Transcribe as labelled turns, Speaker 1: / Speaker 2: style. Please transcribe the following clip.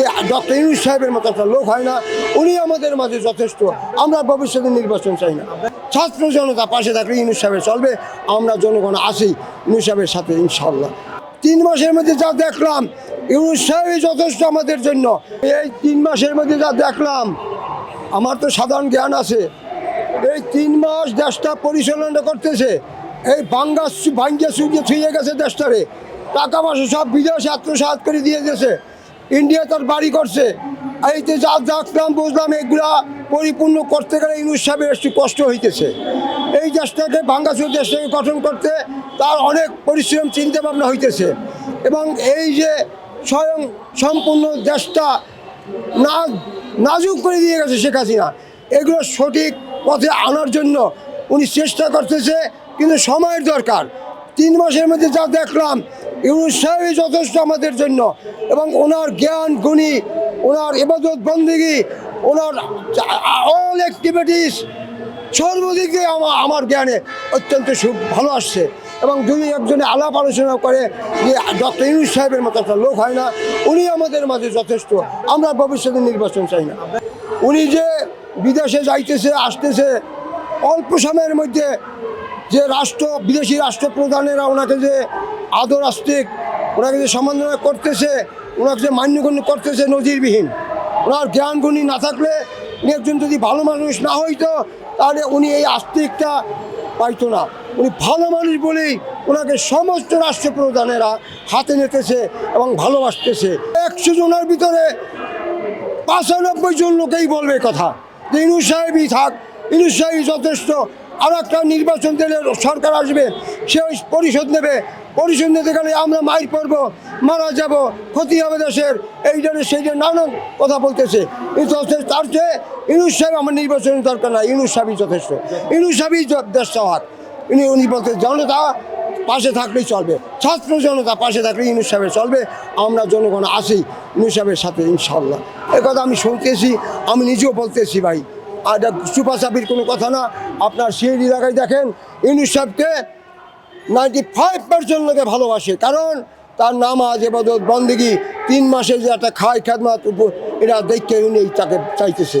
Speaker 1: যে ডক্টর ইউনুস সাহেবের মতো একটা লোক হয় না। উনি আমাদের মাঝে যথেষ্ট। আমরা ভবিষ্যতে নির্বাচন চাই না। ছাত্র জনতা পাশে থাকলে ইউনুস সাহেবের চলবে। আমরা জনগণ আসি ইউনুস সাহেবের সাথে ইনশাল্লাহ তিন মাসের মধ্যে যা দেখলাম, ইউনুস সাহেবই যথেষ্ট আমাদের জন্য। এই তিন মাসের মধ্যে যা দেখলাম, আমার তো সাধারণ জ্ঞান আছে। এই তিন মাস দেশটা পরিচালনা করতেছে। এই বাঙ্গা ভাঙ্গিয়া সুইয়ে ছুঁয়ে গেছে দেশটারে। টাকা পয়সা সব বিদেশে আত্মসাত করে দিয়ে গেছে। ইন্ডিয়া তার বাড়ি করছে। এই যে যা দেখলাম বুঝলাম, এগুলা পরিপূর্ণ করতে গেলে ইউনুস সাহেবের একটু কষ্ট হইতেছে। এই দেশটাকে ভাঙ্গাচুর দেশটাকে গঠন করতে তার অনেক পরিশ্রম চিন্তা ভাবনা হইতেছে। এবং এই যে স্বয়ং সম্পূর্ণ দেশটা না নাজুক করে দিয়ে গেছে শেখ হাসিনা, এগুলো সঠিক পথে আনার জন্য উনি চেষ্টা করতেছে, কিন্তু সময়ের দরকার। তিন মাসের মধ্যে যা দেখলাম ইউনুস সাহেবই যথেষ্ট আমাদের জন্য এবং ওনার জ্ঞান, গুণী, ওনার এবাদত বন্দিগি, ওনার অল অ্যাক্টিভিটিস সর্বদিক আমার আমার জ্ঞানে অত্যন্ত সুখ ভালো আসছে এবং যদি একজনে আলাপ আলোচনা করে যে ডক্টর ইউনুস সাহেবের মতো একটা লোক হয় না, উনি আমাদের মাঝে যথেষ্ট, আমরা ভবিষ্যতে নির্বাচন চাই না। উনি যে বিদেশে যাইতেছে, আসতেছে, অল্প সময়ের মধ্যে যে রাষ্ট্র, বিদেশি রাষ্ট্রপ্রধানেরা ওনাকে যে আদর আস্তিক, ওনাকে যে সম্মাননা করতেছে, ওনাকে যে মান্যগণ্য করতেছে নজিরবিহীন, ওনার জ্ঞান গুণী না থাকলে উনি একজন যদি ভালো মানুষ না হইতো, তাহলে উনি এই আস্তিকটা পাইতো না। উনি ভালো মানুষ বলেই ওনাকে সমস্ত রাষ্ট্রপ্রধানেরা হাতে নিতেছে এবং ভালোবাসতেছে। একশো জনের ভিতরে পঁচানব্বই জন লোকেই বলবে কথা। যে ইনুস সাহেবই থাক, ইনুস সাহেবই যথেষ্ট আর একটা নির্বাচন দিলে সরকার আসবে, সে ওই পরিশোধ নেবে। পরিশোধ নিতে গেলে আমরা মাইর পড়ব, মারা যাব, ক্ষতি হবে দেশের। এই জন্য সেই সেইটা নানান কথা বলতেছে। কিন্তু তার চেয়ে ইনুস সাহেব আমার নির্বাচনের দরকার নাই। ইনুস সাহেবই যথেষ্ট। ইনুস সাহেবই দেশ চাওয়ার। ইনি, উনি বলতে জনতা পাশে থাকলেই চলবে। ছাত্র জনতা পাশে থাকলে ইউনুস সাহেবের চলবে। আমরা জনগণ আসি ইউনুস সাহেবের সাথে ইনশাল্লাহ এ কথা আমি শুনতেছি, আমি নিজেও বলতেছি ভাই। আর সুপার সাবির কোনো কথা না। আপনার সেই এলাকায় দেখেন ইউনুস সাহেবকে নাইনটি ফাইভ পার্সেন্ট লোকে ভালোবাসে। কারণ তার নামাজ এবাদত বন্দেগি। তিন মাসে যে একটা খায় খেদমাত এটা দেখতে উনি তাকে চাইতেছে।